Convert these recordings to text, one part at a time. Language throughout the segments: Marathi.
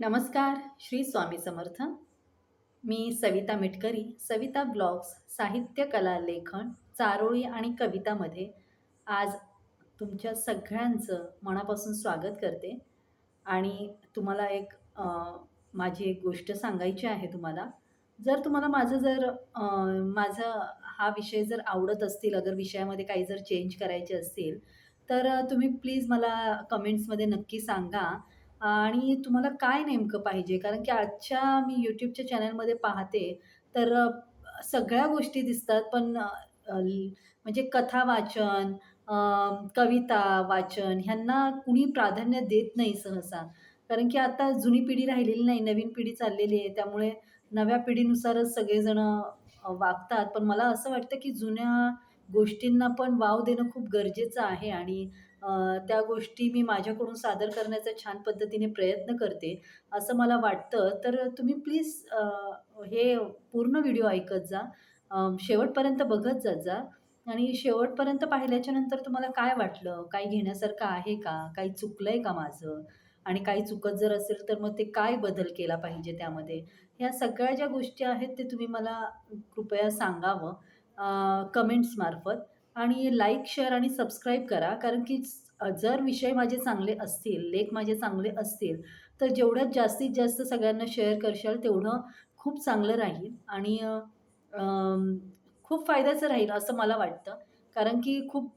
नमस्कार श्री स्वामी समर्थ. मी सविता मिटकरी सविता ब्लॉग्स साहित्य कला लेखन चारोळी आणि कवितामध्ये आज तुमच्या सगळ्यांचं मनापासून स्वागत करते. आणि तुम्हाला एक माझी एक गोष्ट सांगायची आहे तुम्हाला. जर तुम्हाला माझं जर माझा हा विषय जर आवडत असतील अगर विषयामध्ये काही जर चेंज करायचे असतील तर तुम्ही प्लीज मला कमेंट्समध्ये नक्की सांगा. आणि तुम्हाला काय नेमकं पाहिजे? कारण की आजच्या मी यूट्यूबच्या चॅनलमध्ये पाहते, तर सगळ्या गोष्टी दिसतात, पण म्हणजे कथा वाचन, कविता वाचन ह्यांना कुणी प्राधान्य देत नाही सहसा. कारण की आता जुनी पिढी राहिलेली नाही, नवीन पिढी चाललेली आहे. त्यामुळे नव्या पिढीनुसारच सगळेजणं वागतात. पण मला असं वाटतं, की जुन्या गोष्टींना पण वाव देणं खूप गरजेचं आहे आणि त्या गोष्टी मी माझ्याकडून सादर करण्याचा छान पद्धतीने प्रयत्न करते, असं मला वाटतं. तर तुम्ही प्लीज हे पूर्ण व्हिडिओ ऐकत जा. शेवटपर्यंत बघत जात जा आणि शेवटपर्यंत पाहिल्याच्या नंतर तुम्हाला काय वाटलं? काही घेण्यासारखं आहे का? काही चुकलं आहे का माझं? आणि काही चुकत जर असेल, तर मग ते काय बदल केला पाहिजे त्यामध्ये? ह्या सगळ्या ज्या गोष्टी आहेत, ते तुम्ही मला कृपया सांगावं अ, कमेंट्समार्फत आणि लाईक, शेअर आणि सबस्क्राईब करा. कारण की जर विषय माझे चांगले असतील, लेख माझे चांगले असतील, तर जेवढ्यात जास्तीत जास्त सगळ्यांना शेअर करशाल, तेवढं खूप चांगलं राहील आणि खूप फायद्याचं राहील असं मला वाटतं. कारण की खूप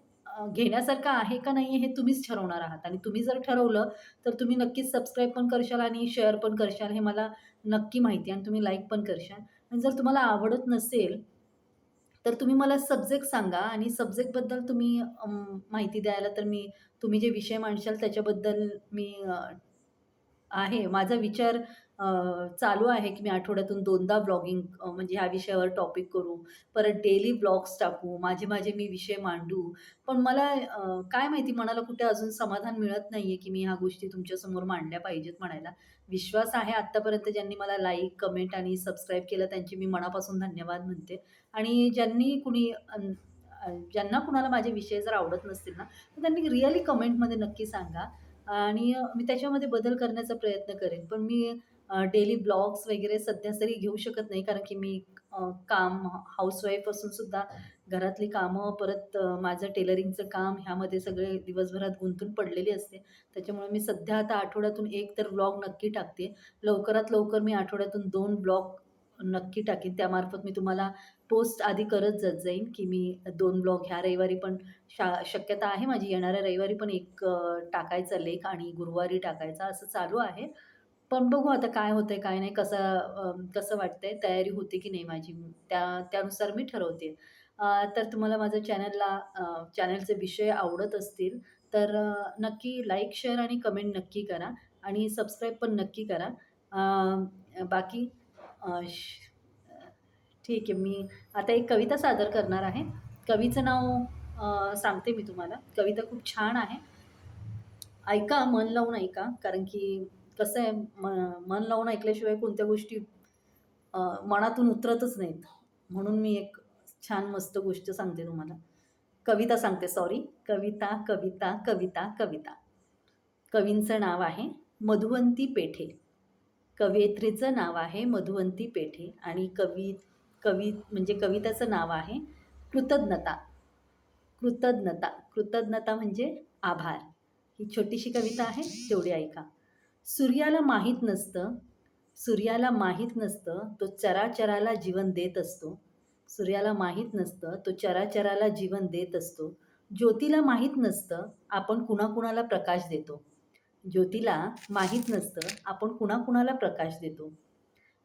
घेण्यासारखं आहे का नाही हे तुम्हीच ठरवणार आहात आणि तुम्ही जर ठरवलं, तर तुम्ही नक्कीच सबस्क्राईब पण करशाल आणि शेअर पण करशाल हे मला नक्की माहिती आहे आणि तुम्ही लाईक पण करशाल. आणि जर तुम्हाला आवडत नसेल, तर तुम्ही मला सब्जेक्ट सांगा आणि सब्जेक्टबद्दल तुम्ही माहिती द्यायला तर मी तुम्ही जे विषय मांडशाल त्याच्याबद्दल मी आहे. माझा विचार चालू आहे, की मी आठवड्यातून दोनदा ब्लॉगिंग म्हणजे ह्या विषयावर टॉपिक करू. परत डेली ब्लॉग्स टाकू. माझे-माझे मी विषय मांडू. पण मला काय माहिती मनाला कुठे अजून समाधान मिळत नाही आहे की मी ह्या गोष्टी तुमच्यासमोर मांडल्या पाहिजेत म्हणायला. विश्वास आहे आत्तापर्यंत ज्यांनी मला लाईक, कमेंट आणि सबस्क्राईब केलं त्यांचे मी मनापासून धन्यवाद म्हणते. आणि ज्यांनी कुणी ज्यांना कुणाला माझे विषय जर आवडत नसतील ना, तर त्यांनी रिअली कमेंटमध्ये नक्की सांगा आणि मी त्याच्यामध्ये बदल करण्याचा प्रयत्न करेन. पण मी डेली ब्लॉग्स वगैरे सध्या तरी घेऊ शकत नाही, कारण की मी काम हाऊसवाईफ असून सुद्धा घरातली कामं, परत माझं टेलरिंगचं काम ह्यामध्ये सगळे दिवसभरात गुंतून पडलेली असते. त्याच्यामुळे मी सध्या आता आठवड्यातून एक तर ब्लॉग नक्की टाकते. लवकरात लवकर मी आठवड्यातून दोन ब्लॉग नक्की टाकीन. त्यामार्फत मी तुम्हाला पोस्ट आधी करत जात जाईन, की मी दोन ब्लॉग ह्या रविवारी पण शा शक्यता आहे माझी येणाऱ्या रविवारी पण एक टाकायचा लेख आणि गुरुवारी टाकायचा असं चालू आहे. पण बघू आता काय होतंय, काय नाही, कसं कसं वाटतंय, तयारी होते की नाही माझी, त्या त्यानुसार मी ठरवते. तर तुम्हाला माझं चॅनलला चॅनलचे विषय आवडत असतील, तर नक्की लाईक, शेअर आणि कमेंट नक्की करा आणि सबस्क्राईब पण नक्की करा. बाकी ठीक आहे. मी आता एक कविता सादर करणार आहे. कवीचं नाव सांगते मी तुम्हाला. कविता खूप छान आहे. ऐका, मन लावून ऐका. कारण की कसं आहे, म मन लावून ऐकल्याशिवाय कोणत्या गोष्टी मनातून उतरतच नाहीत. म्हणून मी एक छान मस्त गोष्ट सांगते तुम्हाला. कविता सांगते सॉरी. कविता, कविता, कविता, कविता. कवींचं नाव आहे मधुवंती पेठे. कवयित्रीचं नाव आहे मधुवंती पेठे आणि कवी कवी म्हणजे कवितेचं नाव आहे कृतज्ञता. कृतज्ञता. कृतज्ञता म्हणजे आभार. ही छोटीशी कविता आहे, तेवढी ऐका. सूर्याला माहीत नसतं सूर्याला माहीत नसतं, तो चराचराला जीवन देत असतो. सूर्याला माहीत नसतं, तो चराचराला जीवन देत असतो. ज्योतीला माहीत नसतं, आपण कुणाकुणाला प्रकाश देतो. ज्योतीला माहीत नसतं, आपण कुणाकुणाला प्रकाश देतो.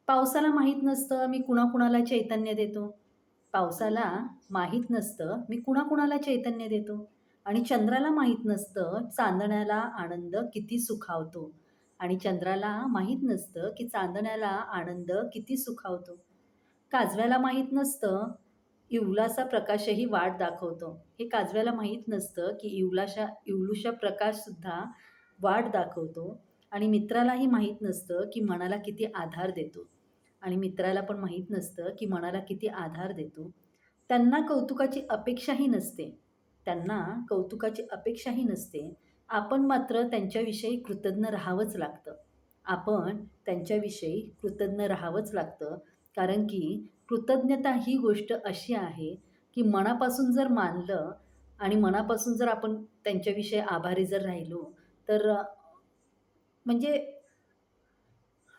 पावसाला माहीत नसतं, मी कुणाकुणाला चैतन्य देतो. पावसाला माहीत नसतं, मी कुणाकुणाला चैतन्य देतो. आणि चंद्राला माहीत नसतं, चांदण्याला आनंद किती सुखावतो. आणि चंद्राला माहीत नसतं, की चांदण्याला आनंद किती सुखावतो. काजव्याला माहीत नसतं, इवलासा प्रकाशही वाट दाखवतो. हे काजव्याला माहीत नसतं, की इवलाशा इवलूशा प्रकाशसुद्धा वाट दाखवतो. आणि मित्रालाही माहीत नसतं, की मनाला किती आधार देतो. आणि मित्राला पण माहीत नसतं, की मनाला किती आधार देतो. त्यांना कौतुकाची अपेक्षाही नसते. त्यांना कौतुकाची अपेक्षाही नसते. आपण मात्र त्यांच्याविषयी कृतज्ञ राहावंच लागतं. आपण त्यांच्याविषयी कृतज्ञ राहावंच लागतं कारण की कृतज्ञता ही गोष्ट अशी आहे की मनापासून जर मानलं आणि मनापासून जर आपण त्यांच्याविषयी आभारी जर राहिलो तर म्हणजे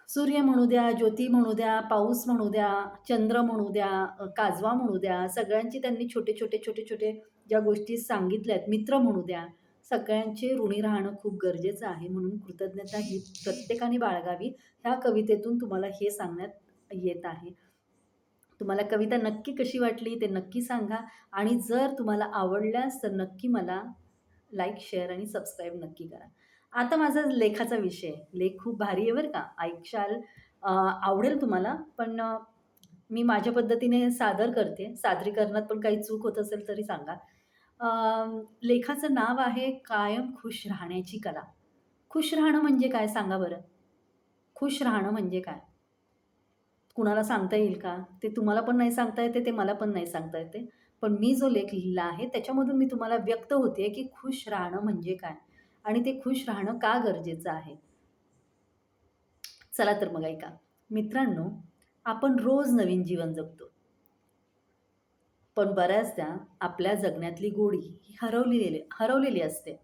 सूर्य म्हणू द्या ज्योती म्हणू द्या पाऊस म्हणू द्या चंद्र म्हणू द्या काजवा म्हणू द्या सगळ्यांची त्यांनी छोटे छोटे छोटे छोटे ज्या गोष्टी सांगितल्या आहेत मित्र म्हणू द्या सगळ्यांचे ऋणी राहणं खूप गरजेचं आहे म्हणून कृतज्ञता ही प्रत्येकाने बाळगावी. ह्या कवितेतून तुम्हाला हे सांगण्यात येत आहे. तुम्हाला कविता नक्की कशी वाटली ते नक्की सांगा आणि जर तुम्हाला आवडल्यास तर नक्की मला लाईक शेअर आणि सबस्क्राईब नक्की करा. आता माझा लेखाचा विषय लेख खूप भारी आहे बरं का. ऐकशाल आवडेल तुम्हाला पण मी माझ्या पद्धतीने सादर करते. सादरीकरणात पण काही चूक होत असेल तरी सांगा. लेखाचं नाव आहे कायम खुश राहण्याची कला. खुश राहणं म्हणजे काय सांगा बरं? खुश राहणं म्हणजे काय? कुणाला सांगता येईल का? ते तुम्हाला पण नाही सांगता येते ते मला पण नाही सांगता येते. पण मी जो लेख लिहिला आहे त्याच्यामधून मी तुम्हाला व्यक्त होते की खुश राहणं म्हणजे काय? आणि ते खुश राहणं का गरजेचं आहे? चला तर मग ऐका. मित्रांनो आपण रोज नवीन जीवन जगतो. पण बऱ्याचदा आपल्या जगण्यातली गोडी ही हरवलेली हरवलेली असते.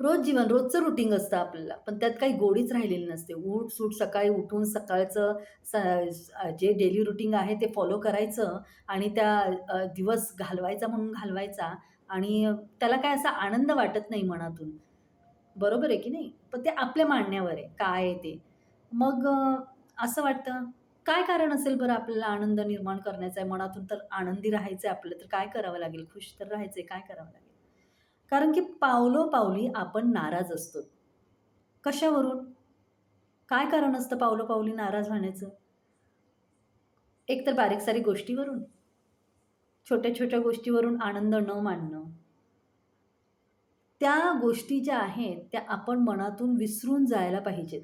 रोज जीवन रोजचं रुटीन असतं आपल्याला पण त्यात काही गोडीच राहिलेली नसते. उठ सूट सकाळी उठून सकाळचं स जे डेली रुटीन आहे ते फॉलो करायचं आणि त्या दिवस घालवायचा म्हणून घालवायचा. आणि त्याला काय असा आनंद वाटत नाही मनातून. बरोबर आहे की नाही? पण ते आपल्या मांडण्यावर आहे. काय आहे ते? मग असं वाटतं काय कारण असेल बरं आपल्याला आनंद निर्माण करण्याचा? आहे मनातून तर आनंदी राहायचं आहे आपलं. तर काय करावं लागेल? खुश तर राहायचं आहे काय करावं लागेल? कारण की पावलोपावली आपण नाराज असतो. कशावरून? काय कारण असतं पावलो पावली नाराज होण्याचं? एक तर बारीक सारीक गोष्टीवरून. छोट्या छोट्या गोष्टीवरून आनंद न मानणं. त्या गोष्टी ज्या आहेत त्या आपण मनातून विसरून जायला पाहिजेत.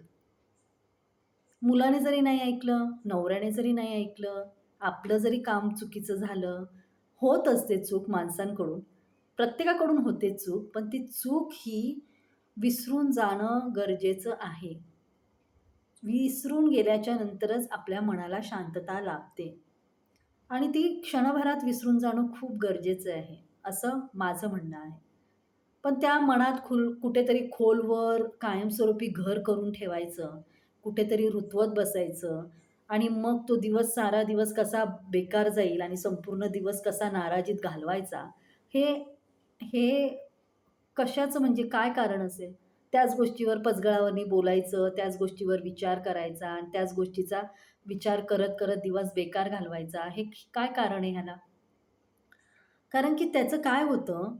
मुलाने जरी नाही ऐकलं नवऱ्याने जरी नाही ऐकलं आपलं जरी काम चुकीचं झालं होत असते चूक माणसांकडून. प्रत्येकाकडून होते चूक पण ती चूक ही विसरून जाणं गरजेचं आहे. विसरून गेल्याच्या नंतरच आपल्या मनाला शांतता लाभते. आणि ती क्षणभरात विसरून जाणं खूप गरजेचं आहे असं माझं म्हणणं आहे. पण त्या मनात खुल कुठेतरी खोलवर कायमस्वरूपी घर करून ठेवायचं कुठेतरी रुतवत बसायचं आणि मग तो दिवस सारा दिवस कसा बेकार जाईल आणि संपूर्ण दिवस कसा नाराजीत घालवायचा हे हे कशाचं म्हणजे काय कारण असेल? त्याच गोष्टीवर पचगळावरनी बोलायचं त्याच गोष्टीवर विचार करायचा आणि त्याच गोष्टीचा विचार करत करत दिवस बेकार घालवायचा. हे काय कारण आहे ह्याला? कारण की त्याचं काय होतं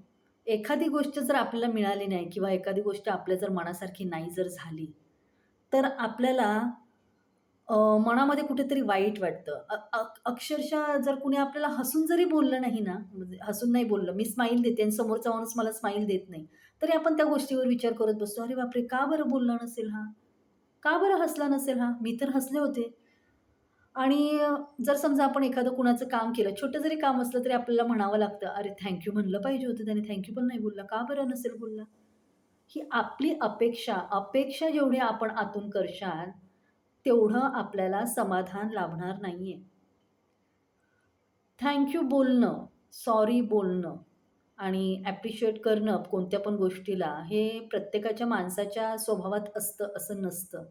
एखादी गोष्ट जर आपल्याला मिळाली नाही किंवा एखादी गोष्ट आपल्या जर मनासारखी नाही जर झाली तर आपल्याला मनामध्ये कुठेतरी वाईट वाटतं. अक्षरशः जर कुणी आपल्याला हसून जरी बोललं नाही ना म्हणजे हसून नाही बोललं मी स्माईल देते आणि समोरचा माणूस मला स्माईल देत नाही तरी आपण त्या गोष्टीवर विचार करत बसतो. अरे बापरे का बरं बोलला नसेल हा? का बरं हसला नसेल हा? मी तर हसले होते. आणि जर समजा आपण एखादं कुणाचं काम केलं छोटं जरी काम असलं तरी आपल्याला म्हणावं लागतं अरे थँक्यू म्हणलं पाहिजे होतं त्याने थँक्यू पण नाही बोलला. का बरं नसेल बोलला? ही आपली अपेक्षा अपेक्षा जेवढी आपण आतून करशाल तेवढं आपल्याला समाधान लाभणार नाही आहे थँक्यू बोलणं सॉरी बोलणं आणि ॲप्रिशिएट करणं कोणत्या पण गोष्टीला हे प्रत्येकाच्या माणसाच्या स्वभावात असतं असं नसतं.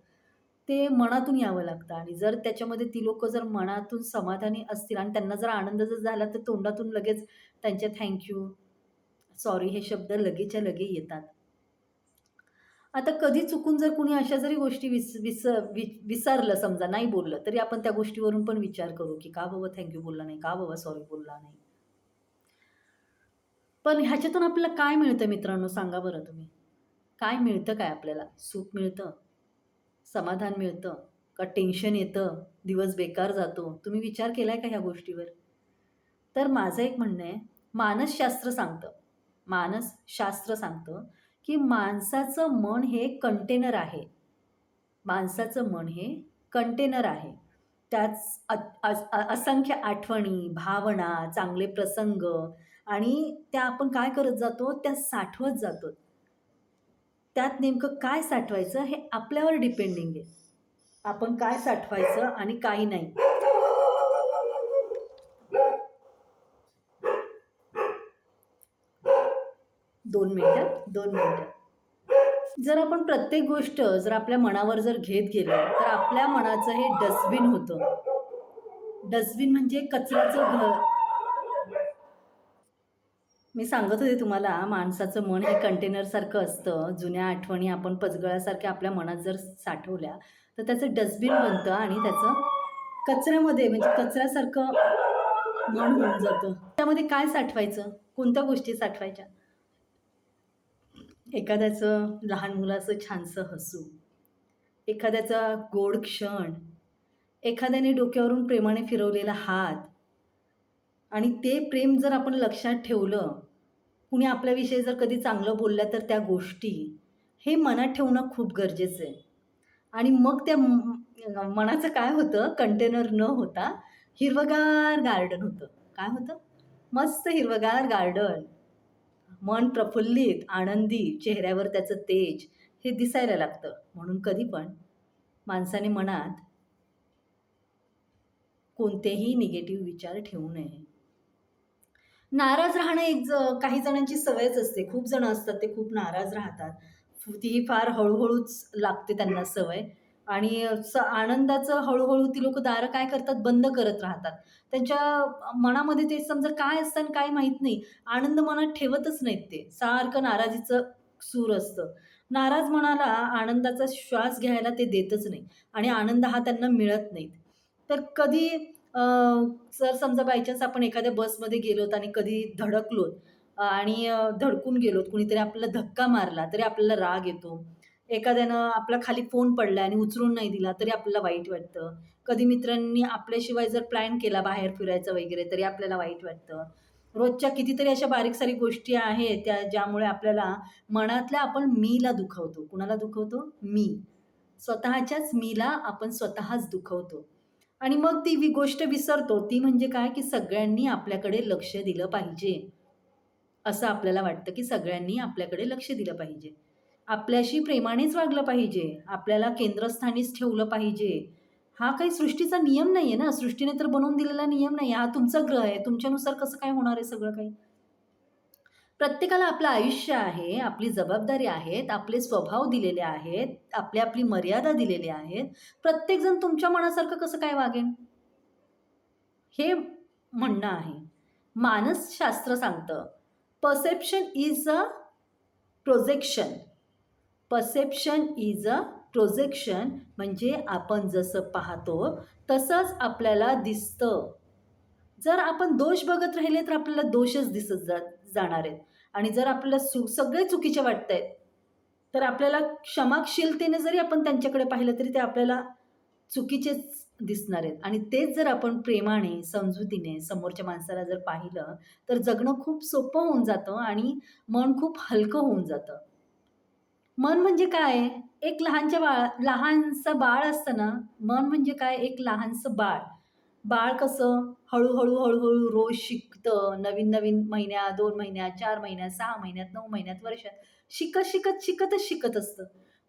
ते मनातून यावं लागतं. आणि जर त्याच्यामध्ये ती लोकं जर मनातून समाधानी असतील आणि त्यांना जर आनंद जर झाला तर तोंडातून लगेच त्यांच्या थँक्यू सॉरी हे शब्द लगेच्या लगे येतात. आता कधी चुकून जर कुणी अशा जरी गोष्टी विस विस वि विसरलं समजा नाही बोललं तरी आपण त्या गोष्टीवरून पण विचार करू की का बाबा थँक्यू बोलला नाही का बाबा सॉरी बोलला नाही. पण ह्याच्यातून आपल्याला काय मिळतं मित्रांनो? सांगा बरं तुम्ही. काय मिळतं काय आपल्याला? सुख मिळतं? समाधान मिळतं का टेन्शन येतं दिवस बेकार जातो तुम्ही विचार केला आहे का ह्या गोष्टीवर? तर माझं एक म्हणणं आहे मानसशास्त्र सांगतं. मानसशास्त्र सांगतं की माणसाचं मन हे कंटेनर आहे. माणसाचं मन हे कंटेनर आहे. त्याच असंख्य आठवणी भावना चांगले प्रसंग आणि त्या आपण काय करत जातो? त्या साठवत जातो. त्यात नेमकं काय साठवायचं हे आपल्यावर डिपेंडिंग आहे. आपण काय साठवायचं आणि काही नाही. दोन मिनटं दोन मिनटं. जर आपण प्रत्येक गोष्ट जर आपल्या मनावर जर घेत गेलो तर आपल्या मनाचं हे डस्टबिन होतं. डस्टबिन म्हणजे कचऱ्याचं घर. मी सांगत होते तुम्हाला माणसाचं मन हे कंटेनरसारखं असतं. जुन्या आठवणी आपण पचगळासारख्या आपल्या मनात जर साठवल्या तर त्याचं डस्टबिन बनतं आणि त्याचं कचऱ्यामध्ये म्हणजे कचऱ्यासारखं मन होऊन जातं. त्यामध्ये काय साठवायचं? कोणत्या गोष्टी साठवायच्या? एखाद्याचं लहान मुलाचं छानसं हसू एखाद्याचा गोड क्षण एखाद्याने डोक्यावरून प्रेमाने फिरवलेला हात आणि ते प्रेम जर आपण लक्षात ठेवलं कुणी आपल्याविषयी जर कधी चांगलं बोललं तर त्या गोष्टी हे मनात ठेवणं खूप गरजेचं आहे. आणि मग त्या मनाचं काय होतं? कंटेनर न होता हिरवगार गार्डन होतं. काय होतं? मस्त हिरवगार गार्डन मन प्रफुल्लित आनंदी चेहऱ्यावर त्याचं तेज हे दिसायला लागतं. म्हणून कधी पण माणसाने मनात कोणतेही निगेटिव्ह विचार ठेवू नये. नाराज राहणं एक ज काही जणांची सवयच असते. खूप जण असतात ते खूप नाराज राहतात. ती फार हळूहळूच लागते त्यांना सवय. आणि स आनंदाचं हळूहळू ती लोक दारं काय करतात? बंद करत राहतात. त्यांच्या मनामध्ये ते समजा काय असतं आणि काय माहीत नाही. आनंद मनात ठेवतच नाहीत ते. सारखं नाराजीचं सूर असतं. नाराज मनाला आनंदाचा श्वास घ्यायला ते देतच नाही. आणि आनंद हा त्यांना मिळत नाहीत. तर कधी जर समजा बायचान्स आपण एखाद्या बसमध्ये गेलोत आणि कधी धडकलोत आणि धडकून गेलोत कुणीतरी आपल्याला धक्का मारला तरी आपल्याला राग येतो. एखाद्यानं आपला खाली फोन पडला आणि उचलून नाही दिला तरी आपल्याला वाईट वाटतं. कधी मित्रांनी आपल्याशिवाय जर प्लॅन केला बाहेर फिरायचं वगैरे तरी आपल्याला वाईट वाटतं. रोजच्या कितीतरी अशा बारीक सारी गोष्टी आहेत त्या ज्यामुळे आपल्याला मनातल्या आपण मीला दुखवतो. कुणाला दुखवतो? मी. स्वतःच्याच मीला आपण स्वतःच दुखवतो. आणि मग ती वि गोष्ट विसरतो. ती म्हणजे काय? की सगळ्यांनी आपल्याकडे लक्ष दिलं पाहिजे. असं आपल्याला वाटतं की सगळ्यांनी आपल्याकडे लक्ष दिलं पाहिजे. आपल्याशी प्रेमानेच वागलं पाहिजे. आपल्याला केंद्रस्थानीच ठेवलं पाहिजे. हा काही सृष्टीचा नियम नाही आहे ना? सृष्टीने तर बनवून दिलेला नियम नाही हा तुमचा ग्रह आहे. तुमच्यानुसार कसं काय होणार आहे सगळं काही? प्रत्येकाला आपलं आयुष्य आहे आपली जबाबदारी आहेत आपले स्वभाव दिलेले आहेत आपली आपली मर्यादा दिलेल्या आहेत. प्रत्येकजण तुमच्या मनासारखं कसं काय वागेन? हे म्हणणं आहे. मानसशास्त्र सांगतं perception is a projection perception is a projection म्हणजे आपण जसं पाहतो तसंच आपल्याला दिसतं. जर आपण दोष बघत राहिले तर आपल्याला दोषच दिसत जा जाणार आहेत. आणि जर आपल्याला सु सगळे चुकीचे वाटत आहेत तर आपल्याला क्षमाशीलतेने जरी आपण त्यांच्याकडे पाहिलं तरी ते आपल्याला चुकीचेच दिसणार आहेत. आणि तेच जर आपण प्रेमाने समजुतीने समोरच्या माणसाला जर पाहिलं तर जगणं खूप सोपं होऊन जातं आणि मन खूप हलकं होऊन जातं. मन म्हणजे काय? एक लहानच्या बाळ लहानसं बाळ असतं ना मन म्हणजे काय? एक लहानसं बाळ. बाळ कसं हळूहळू हळूहळू रोज शिकतं नवीन नवीन महिन्या दोन महिन्यात चार महिन्यात सहा महिन्यात नऊ महिन्यात वर्षात शिकत शिकत शिकतच शिकत असतं.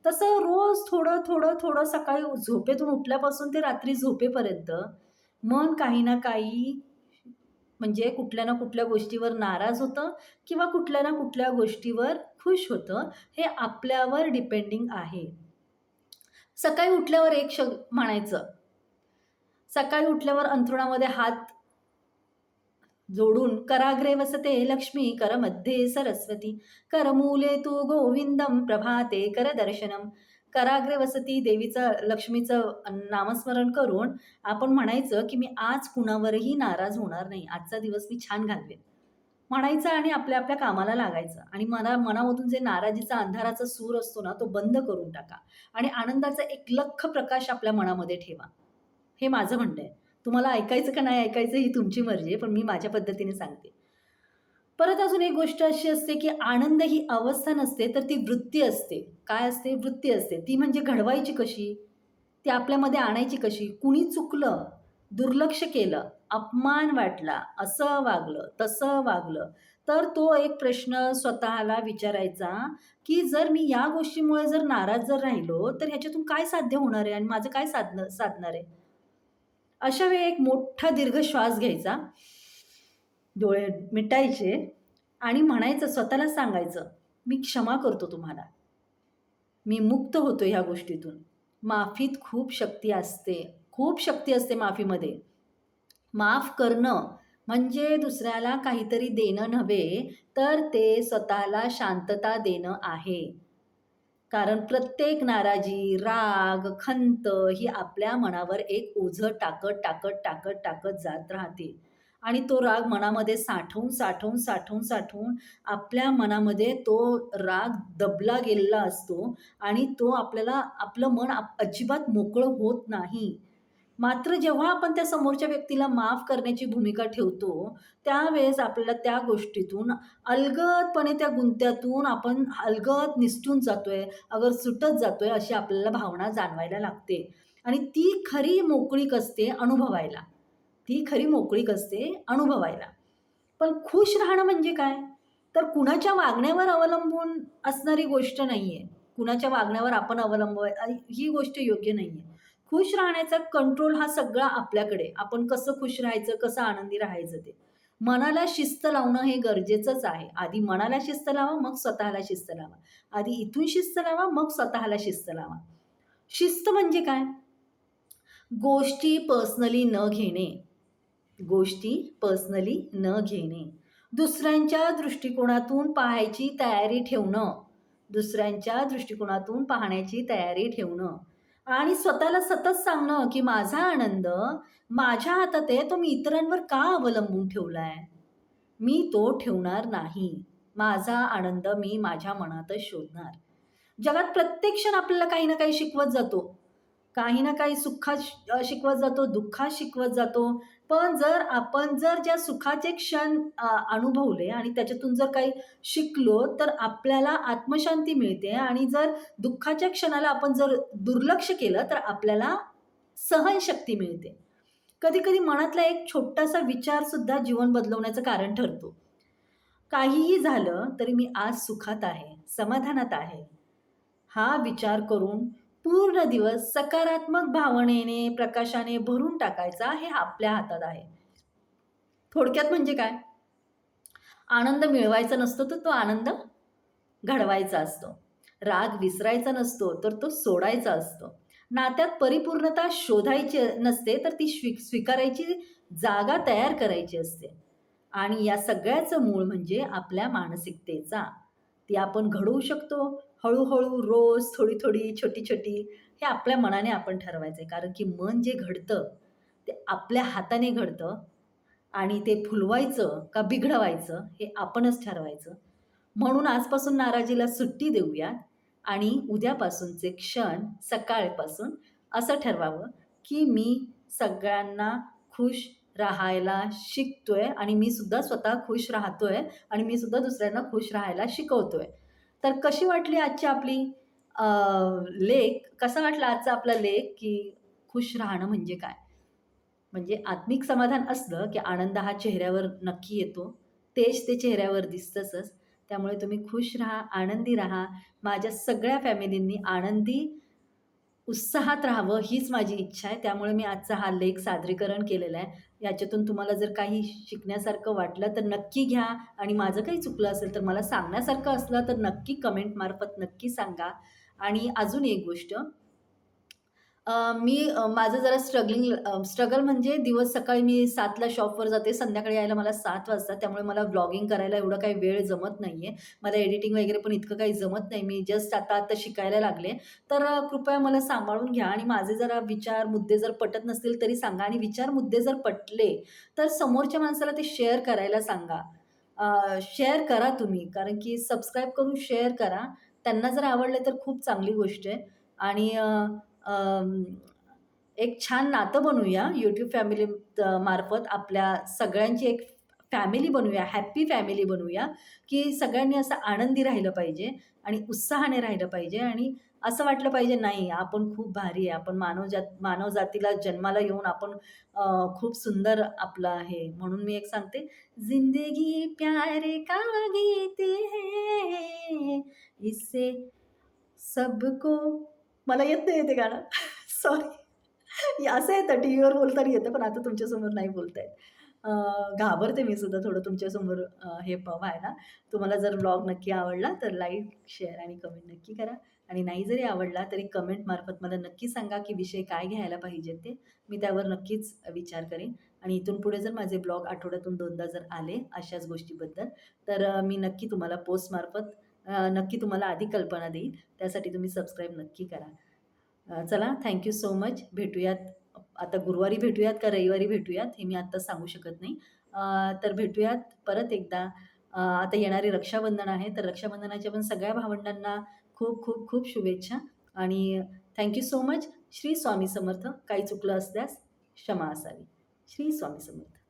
तसं रोज थोडं थोडं थोडं सकाळी झोपेतून उठल्यापासून ते रात्री झोपेपर्यंत मन काही ना काही म्हणजे कुठल्या ना कुठल्या गोष्टीवर नाराज होतं किंवा कुठल्या ना कुठल्या गोष्टीवर खुश होतं हे आपल्यावर डिपेंडिंग आहे. सकाळी उठल्यावर एक श म्हणायचं सकाळी उठल्यावर अंथरुणामध्ये हात जोडून कराग्रे वसते लक्ष्मी करमध्ये सरस्वती करमूले तू गोविंदम प्रभाते कर दर्शनम कराग्रे वसती देवीचं लक्ष्मीचं नामस्मरण करून आपण म्हणायचं की मी आज कुणावरही नाराज होणार नाही. आजचा दिवस मी छान घालवेन. म्हणायचं आणि आपल्या आपल्या कामाला लागायचं. आणि मना मनामधून जे नाराजीचा अंधाराचा सूर असतो ना तो बंद करून टाका. आणि आनंदाचा एक लख प्रकाश आपल्या मनामध्ये ठेवा. हे माझं म्हणणं आहे. तुम्हाला ऐकायचं का नाही ऐकायचं ही तुमची मर्जी आहे पण मी माझ्या पद्धतीने सांगते. परत अजून एक गोष्ट अशी असते की आनंद ही अवस्था नसते तर ती वृत्ती असते. काय असते? वृत्ती असते. ती म्हणजे घडवायची कशी? ती आपल्यामध्ये आणायची कशी? कुणी चुकलं दुर्लक्ष केलं अपमान वाटला असं वागलं तसं वागलं तर तो एक प्रश्न स्वतःला विचारायचा की जर मी या गोष्टीमुळे जर नाराज जर राहिलो तर ह्याच्यातून काय साध्य होणार आहे? आणि माझं काय साधन साधणार आहे? अशा वेळी एक मोठा दीर्घ श्वास घ्यायचा. डोळे मिटायचे आणि म्हणायचं स्वतःला सांगायचं मी क्षमा करतो तुम्हाला. मी मुक्त होतो ह्या गोष्टीतून. माफीत खूप शक्ती असते. खूप शक्ती असते माफीमध्ये. माफ करणं म्हणजे दुसऱ्याला काहीतरी देणं नव्हे तर ते स्वतःला शांतता देणं आहे. कारण प्रत्येक नाराजी राग खंत ही आपल्या मनावर एक ओझं टाकत टाकत टाकत टाकत जात राहते. आणि तो राग मनामध्ये साठवून साठवून साठवून साठवून आपल्या मनामध्ये तो राग दबला गेलेला असतो आणि तो आपल्याला आपलं मन अजिबात मोकळं होत नाही. मात्र जेव्हा आपण त्या समोरच्या व्यक्तीला माफ करण्याची भूमिका ठेवतो त्यावेळेस आपल्याला त्या गोष्टीतून अलगदपणे त्या गुंत्यातून आपण अलगद निसटून जातोय अगर सुटत जातोय अशी आपल्याला भावना जाणवायला लागते. आणि ती खरी मोकळीक असते अनुभवायला. ती खरी मोकळीक असते अनुभवायला. पण खुश राहणं म्हणजे काय? तर कुणाच्या वागण्यावर अवलंबून असणारी गोष्ट नाही आहे कुणाच्या वागण्यावर आपण अवलंब ही गोष्ट योग्य नाही आहे खुश राहण्याचा कंट्रोल हा सगळा आपल्याकडे. आपण कसं खुश राहायचं कसं आनंदी राहायचं ते. मनाला शिस्त लावणं हे गरजेचंच आहे. आधी मनाला शिस्त लावा मग स्वतःला शिस्त लावा. आधी इथून शिस्त लावा मग स्वतःला शिस्त लावा. शिस्त म्हणजे काय? गोष्टी पर्सनली न घेणे. गोष्टी पर्सनली न घेणे. दुसऱ्यांच्या दृष्टिकोनातून पाहायची तयारी ठेवणं. दुसऱ्यांच्या दृष्टिकोनातून पाहण्याची तयारी ठेवणं. आणि स्वतःला सतत सांगणं की माझा आनंद माझ्या हातात आहे तो मी इतरांवर का अवलंबून ठेवला आहे मी तो ठेवणार नाही. माझा आनंद मी माझ्या मनातच शोधणार. जगात प्रत्येक क्षण आपल्याला काही ना काही शिकवत जातो. काही ना काही सुखा शिकवत जातो दुःखात शिकवत जातो. पण जर आपण जर ज्या सुखाचे क्षण अनुभवले आणि त्याच्यातून जर काही शिकलो तर आपल्याला आत्मशांती मिळते आणि जर दुःखाच्या क्षणाला आपण जर दुर्लक्ष केलं तर आपल्याला सहनशक्ती मिळते. कधी कधी मनातला एक छोटासा विचारसुद्धा जीवन बदलवण्याचं कारण ठरतो. काहीही झालं तरी मी आज सुखात आहे समाधानात आहे. हा विचार करून पूर्ण दिवस सकारात्मक भावनेने प्रकाशाने भरून टाकायचा हे आपल्या हातात आहे. थोडक्यात म्हणजे काय? आनंद मिळवायचा नसतो तर तो आनंद घडवायचा असतो. राग विसरायचा नसतो तर तो सोडायचा असतो. नात्यात परिपूर्णता शोधायची नसते तर ती स्वी स्वीकारायची जागा तयार करायची असते. आणि या सगळ्याचं मूळ म्हणजे आपल्या मानसिकतेचा. ती आपण घडवू शकतो हळूहळू रोज थोडी थोडी छोटी छोटी हे आपल्या मनाने आपण ठरवायचं आहे कारण की मन जे घडतं ते आपल्या हाताने घडतं आणि ते फुलवायचं का बिघडवायचं हे आपणच ठरवायचं. म्हणून आजपासून नाराजीला सुट्टी देऊया आणि उद्यापासूनचे क्षण सकाळपासून असं ठरवावं की मी सगळ्यांना खुश राहायला शिकतोय आणि मी सुद्धा स्वतः खुश राहतोय आणि मी सुद्धा दुसऱ्यांना खुश राहायला शिकवतोय. तर कशी वाटली आजची आपली लेख? कसा वाटला आजचा आपला लेख की खुश राहणं म्हणजे काय? म्हणजे आत्मिक समाधान असलं की आनंद हा चेहऱ्यावर नक्की येतो. तेच ते चेहऱ्यावर दिसतंच त्यामुळे तुम्ही खुश राहा आनंदी राहा. माझ्या सगळ्या फॅमिलींनी आनंदी उत्साहात राहावं हीच माझी इच्छा आहे. त्यामुळे मी आजचा हा लेख सादरीकरण केलेला आहे. याच्यातून तुम्हाला जर काही शिकण्यासारखं वाटलं तर नक्की घ्या. आणि माझं काही चुकलं असेल तर मला सांगण्यासारखं असलं तर नक्की कमेंटमार्फत नक्की सांगा. आणि अजून एक गोष्ट मी माझं जरा स्ट्रगलिंग स्ट्रगल म्हणजे दिवस सकाळी मी सातला शॉपवर जाते संध्याकाळी यायला मला सात वाजतात त्यामुळे मला ब्लॉगिंग करायला एवढं काही वेळ जमत नाही आहे मला एडिटिंग वगैरे पण इतकं काही जमत नाही मी जस्ट आता आता शिकायला लागले. तर कृपया मला सांभाळून घ्या आणि माझे जरा विचार मुद्दे जर पटत नसतील तरी सांगा आणि विचार मुद्दे जर पटले तर समोरच्या माणसाला ते शेअर करायला सांगा. शेअर करा तुम्ही कारण की सबस्क्राईब करून शेअर करा. त्यांना जर आवडले तर खूप चांगली गोष्ट आहे. आणि एक छान नातं बनवूया यूट्यूब फॅमिली मार्फत आपल्या सगळ्यांची एक फॅमिली बनवूया हॅप्पी फॅमिली बनवूया की सगळ्यांनी असं आनंदी राहिलं पाहिजे आणि उत्साहाने राहिलं पाहिजे आणि असं वाटलं पाहिजे नाही आपण खूप भारी आहे. आपण मानवजात मानवजातीला जन्माला येऊन आपण खूप सुंदर आपलं आहे. म्हणून मी एक सांगते जिंदगी प्यारे का गीते है? इससे सबको मला येत नाही येते गाणं. सॉरी असं येतं टी व्हीवर बोलताना येतं पण आता तुमच्यासमोर नाही बोलता येत घाबरते मी सुद्धा थोडं तुमच्यासमोर हे प व्हायला तुम्हाला जर ब्लॉग नक्की आवडला तर लाईक शेअर आणि कमेंट नक्की करा. आणि नाही जरी आवडला तरी कमेंटमार्फत मला नक्की सांगा की विषय काय घ्यायला पाहिजेत ते. मी त्यावर नक्कीच विचार करेन. आणि इथून पुढे जर माझे ब्लॉग आठवड्यातून दोनदा जर आले अशाच गोष्टीबद्दल तर मी नक्की तुम्हाला पोस्टमार्फत नक्की तुम्हाला आधी कल्पना देईल. त्यासाठी तुम्ही सबस्क्राईब नक्की करा. चला थँक्यू सो मच भेटूयात. आता गुरुवारी भेटूयात का रविवारी भेटूयात हे मी आत्ता सांगू शकत नाही. तर भेटूयात परत एकदा. आता येणारे रक्षाबंधन आहे तर रक्षाबंधनाच्या पण सगळ्या भावंडांना खूप खूप खूप शुभेच्छा. आणि thank you so much Shri Swami Samarth काही चुकलं असल्यास क्षमा असावी. श्री स्वामी समर्थ.